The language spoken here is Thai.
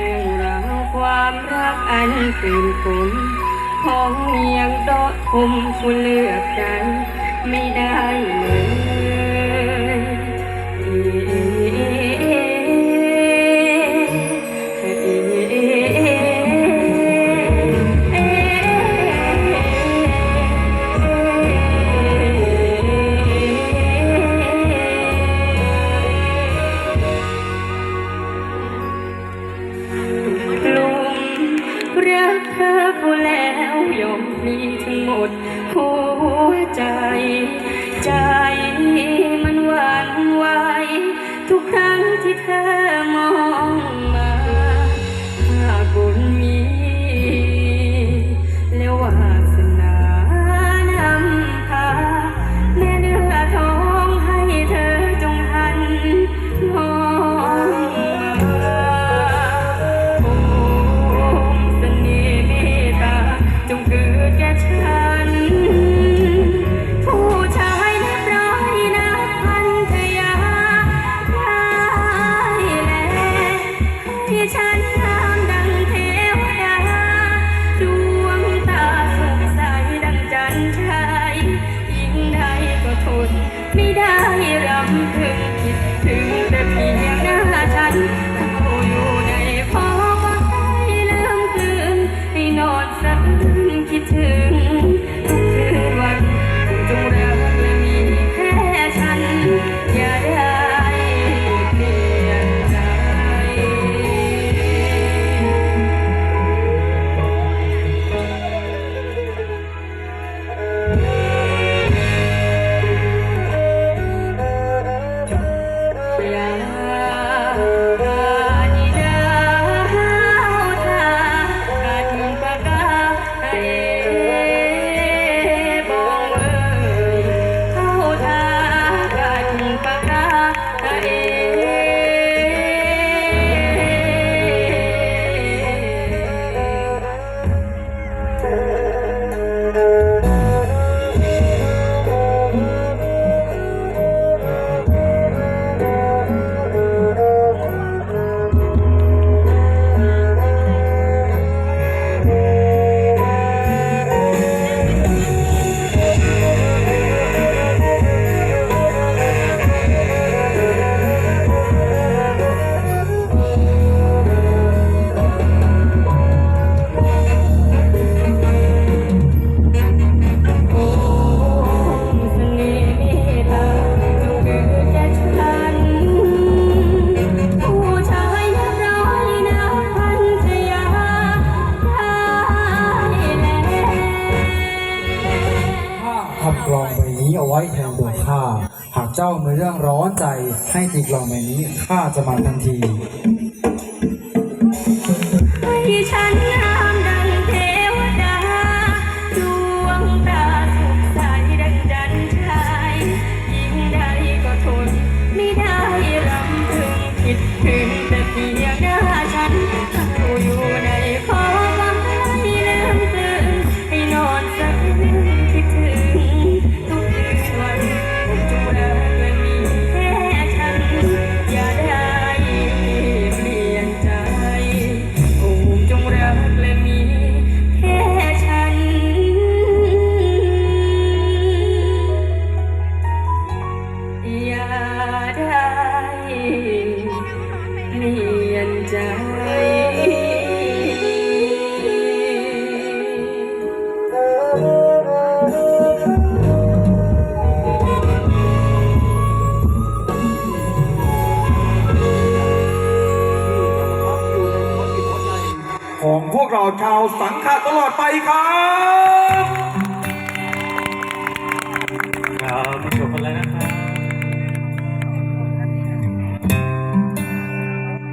รื่องราวความรักอันเป็นขุนของเมียงโตคุมคุณเลือกกันไม่ได้เหมือน รักเธอผู้แล้วยอมพลีทั้งหมดหัวใจ ใจมันหวั่นไหวทุกครั้ง ไม่ได้รำพึงคิดถึงแต่เพียงหน้าฉัน ทำกลองใบนี้เอาไว้แทนตัวข้า หากเจ้ามีเรื่องร้อนใจให้ตีกลองใบนี้ข้าจะมาทันที จ ของพวกเราชาวสังฆาตลอดไปครับครับจบกันแล้วนะครับ